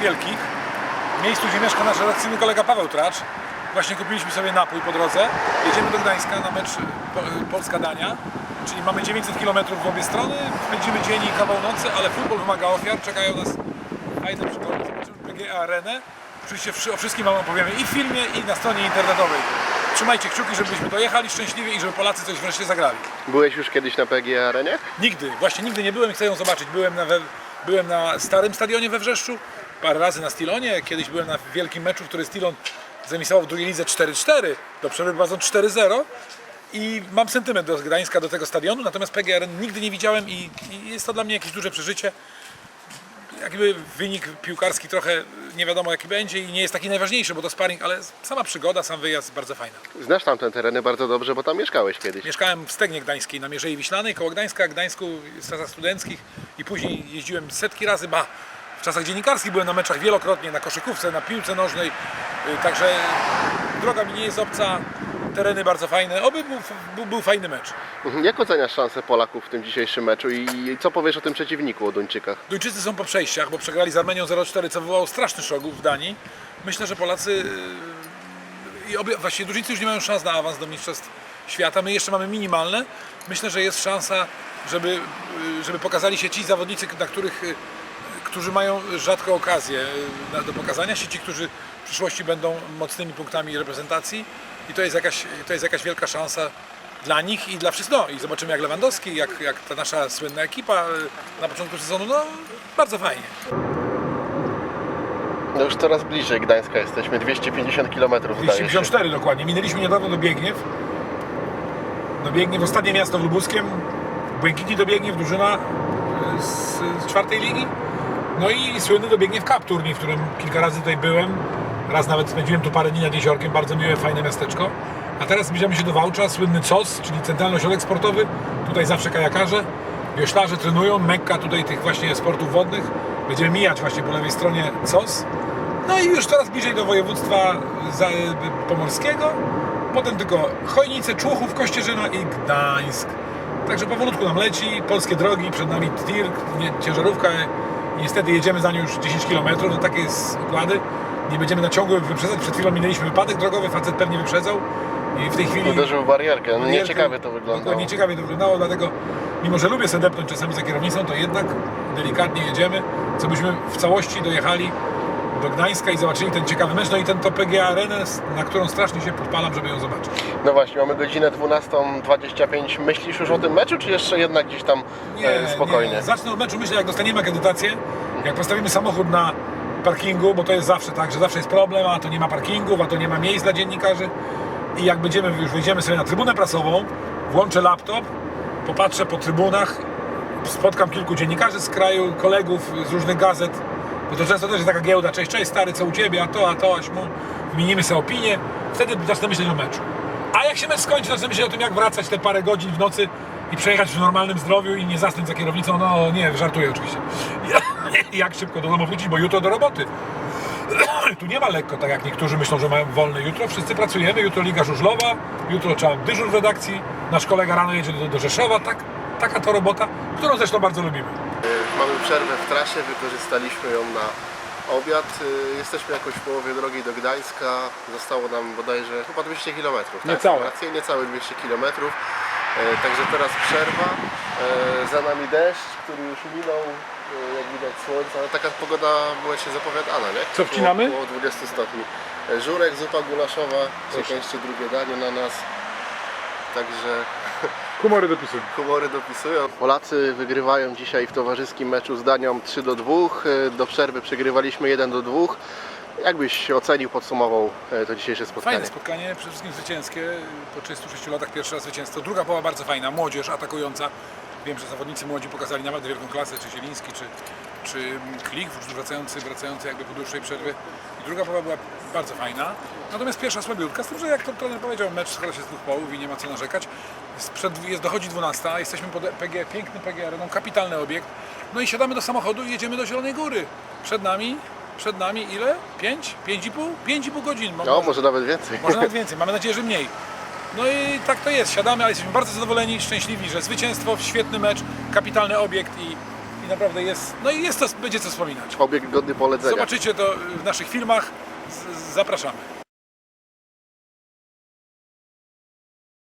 Wielkich, w miejscu, gdzie mieszka nasz redakcyjny kolega Paweł Tracz. Właśnie kupiliśmy sobie napój po drodze. Jedziemy do Gdańska na mecz po, Polska-Dania, czyli mamy 900 km w obie strony. Spędzimy dzień i kawał nocy, ale futbol wymaga ofiar. Czekają nas fajne przygody. Zobaczymy PGA Arenę. Oczywiście o wszystkim Wam opowiemy i w filmie, i na stronie internetowej. Trzymajcie kciuki, żebyśmy dojechali szczęśliwie i żeby Polacy coś wreszcie zagrali. Byłeś już kiedyś na PGA Arenie? Nigdy, właśnie nigdy nie byłem i chcę ją zobaczyć. Byłem na, we, byłem na starym stadionie we Wrzeszczu, parę razy na Stilonie, kiedyś byłem na wielkim meczu, który Stilon zemisował w drugiej lidze 4-4, do przerwy prowadząc 4-0 i mam sentyment do Gdańska, do tego stadionu, natomiast PGR nigdy nie widziałem i, i jest to dla mnie jakieś duże przeżycie. Jakby wynik piłkarski trochę nie wiadomo jaki będzie i nie jest taki najważniejszy, bo to sparring, ale sama przygoda, sam wyjazd bardzo fajna. Znasz tam te tereny bardzo dobrze, bo tam mieszkałeś kiedyś. Mieszkałem w Stegnie Gdańskiej na Mierzei Wiślanej, koło Gdańska, Gdańsku w studenckich i później jeździłem setki razy, ba, w czasach dziennikarskich byłem na meczach wielokrotnie, na koszykówce, na piłce nożnej, y, także droga mi nie jest obca, tereny bardzo fajne, oby był, był, był fajny mecz. Mhm. Jak oceniasz szanse Polaków w tym dzisiejszym meczu i co powiesz o tym przeciwniku, o Duńczykach? Duńczycy są po przejściach, bo przegrali z Armenią 0-4, co wywołało straszny szok w Danii. Myślę, że Polacy yy, i obie, właściwie Duńczycy już nie mają szans na awans do Mistrzostw Świata. My jeszcze mamy minimalne. Myślę, że jest szansa, żeby, yy, żeby pokazali się ci zawodnicy, na których, którzy mają rzadko okazję na- do pokazania się, ci, którzy w przyszłości będą mocnymi punktami reprezentacji. I to jest jakaś, to jest jakaś wielka szansa dla nich i dla wszystkich. No i zobaczymy jak Lewandowski, jak, jak ta nasza słynna ekipa yy, na początku sezonu. No bardzo fajnie. No już coraz bliżej Gdańska jesteśmy, 250 km zdaje się. 254 dokładnie. Minęliśmy niedawno do Biegniew. Do Biegniew, ostatnie miasto w Lubuskiem. Błękitni do Biegniew, drużyna y, z, z czwartej ligi. No i słynny do Biegniew Cup turniej, w którym kilka razy tutaj byłem. Raz nawet spędziłem tu parę dni nad jeziorkiem, bardzo miłe, fajne miasteczko. A teraz zbliżamy się do Wałcza, słynny COS, czyli Centralny Ośrodek Sportowy. Tutaj zawsze kajakarze, wioślarze trenują, mekka tutaj tych właśnie sportów wodnych. Będziemy mijać właśnie po lewej stronie COS. No i już coraz bliżej do województwa pomorskiego. Potem tylko Chojnice, Człuchów, Kościerzyna i Gdańsk. Także powolutku nam leci, polskie drogi, przed nami tir, ciężarówka. Niestety jedziemy za nią już 10 km, no takie jest układy. Nie będziemy na ciągłym wyprzedzać. Przed chwilą minęliśmy wypadek drogowy, facet pewnie wyprzedzał. I w tej chwili... Uderzył w barierkę, no nieciekawie to wyglądało. Dokładnie ciekawie to wyglądało, dlatego mimo, że lubię sobie depnąć czasami za kierownicą, to jednak delikatnie jedziemy, co byśmy w całości dojechali do Gdańska i zobaczyli ten ciekawy mecz, no i ten to PGA Arenę, na którą strasznie się podpalam, żeby ją zobaczyć. No właśnie, mamy godzinę 12.25. Myślisz już o tym meczu, czy jeszcze jednak gdzieś tam e, spokojnie? Nie. Zacznę od meczu, myślę, jak dostaniemy akredytację, jak postawimy samochód na parkingu, bo to jest zawsze tak, że zawsze jest problem, a to nie ma parkingów, a to nie ma miejsc dla dziennikarzy i jak będziemy, już wyjdziemy sobie na trybunę prasową, włączę laptop, popatrzę po trybunach, spotkam kilku dziennikarzy z kraju, kolegów z różnych gazet, bo to często też jest taka giełda, cześć, cześć stary, co u Ciebie, a to, a to, aś mu, wymienimy sobie opinię, wtedy zacznę myśleć o meczu. A jak się mecz skończy, zacznę myśleć o tym, jak wracać te parę godzin w nocy i przejechać w normalnym zdrowiu i nie zasnąć za kierownicą, no nie, żartuję oczywiście. jak szybko do domu wrócić, bo jutro do roboty. tu nie ma lekko, tak jak niektórzy myślą, że mają wolne jutro. Wszyscy pracujemy, jutro Liga Żużlowa, jutro trzeba dyżur w redakcji, nasz kolega rano jedzie do, do Rzeszowa, tak, taka to robota, którą zresztą bardzo lubimy. Mamy przerwę w trasie, wykorzystaliśmy ją na obiad. Y, Jesteśmy jakoś w połowie drogi do Gdańska. Zostało nam bodajże chyba 200 km. Tak? Niecałe. Rację, niecałe 200 km. Także teraz przerwa. E, Za nami deszcz, który już minął. e, Jak widać słońce, ale taka pogoda była się zapowiadana, nie? Co wcinamy? Około 20 stopni. E, Żurek, zupa gulaszowa, jeszcze drugie danie na nas. Także Humory dopisują. Humory dopisują. Polacy wygrywają dzisiaj w towarzyskim meczu z Danią 3 do 2. Do przerwy przegrywaliśmy 1 do 2. Jakbyś ocenił, podsumował e, to dzisiejsze spotkanie? Fajne spotkanie, przede wszystkim zwycięskie. Po 36 latach pierwszy raz zwycięstwo. Druga połowa bardzo fajna, młodzież atakująca. Wiem, że zawodnicy młodzi pokazali naprawdę wielką klasę, czy Zieliński, czy, czy Klik, wracający, wracający jakby po dłuższej przerwie. I druga połowa była bardzo fajna. Natomiast pierwsza słabiutka, z tym, że jak to trener powiedział, mecz składa się z dwóch połów i nie ma co narzekać. Sprzed, jest, dochodzi 12, jesteśmy pod PG, piękny PG Areną, kapitalny obiekt. No i siadamy do samochodu i jedziemy do Zielonej Góry. Przed nami, przed nami ile? 5? 5,5? 5,5 godzin. No, może nawet więcej. Może nawet więcej, mamy nadzieję, że mniej. No i tak to jest, siadamy, ale jesteśmy bardzo zadowoleni, szczęśliwi, że zwycięstwo, świetny mecz, kapitalny obiekt i, i naprawdę jest, no i jest to, będzie co wspominać. Obiekt godny polecenia. Zobaczycie to w naszych filmach. Zapraszamy.